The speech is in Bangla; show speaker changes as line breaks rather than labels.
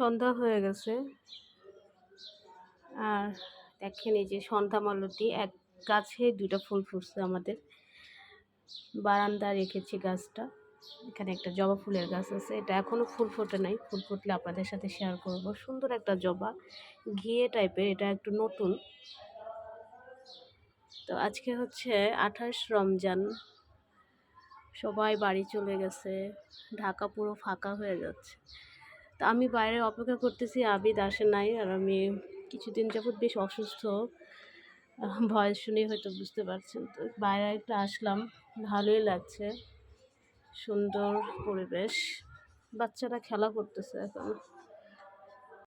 সন্ধ্যা হয়ে গেছে। আর দেখেন এই যে সন্ধ্যা মালতি, এক গাছে দুটো ফুল ফুটছে আমাদের। বারান্দা রেখেছি গাছটা। এখানে একটা জবা ফুলের গাছ আছে। এটা এখনও ফুল ফোটে নাই। ফুল ফুটলে আপনাদের সাথে শেয়ার করব। সুন্দর একটা জবা, ঘিয়ে টাইপের এটা একটু নতুন। তো আজকে হচ্ছে আঠাশ রমজান। সবাই বাড়ি চলে গেছে। ঢাকা পুরো ফাঁকা হয়ে যাচ্ছে। তো আমি বাইরে অপেক্ষা করতেছি, আবিদ আসে নাই আর আমি কিছুদিন যাবৎ বেশ অসুস্থ। ভয় শুনেই হয়তো বুঝতে পারছেন। তো বাইরে একটা আসলাম, ভালোই লাগছে, সুন্দর পরিবেশ। বাচ্চারা খেলা করতেছে এখন।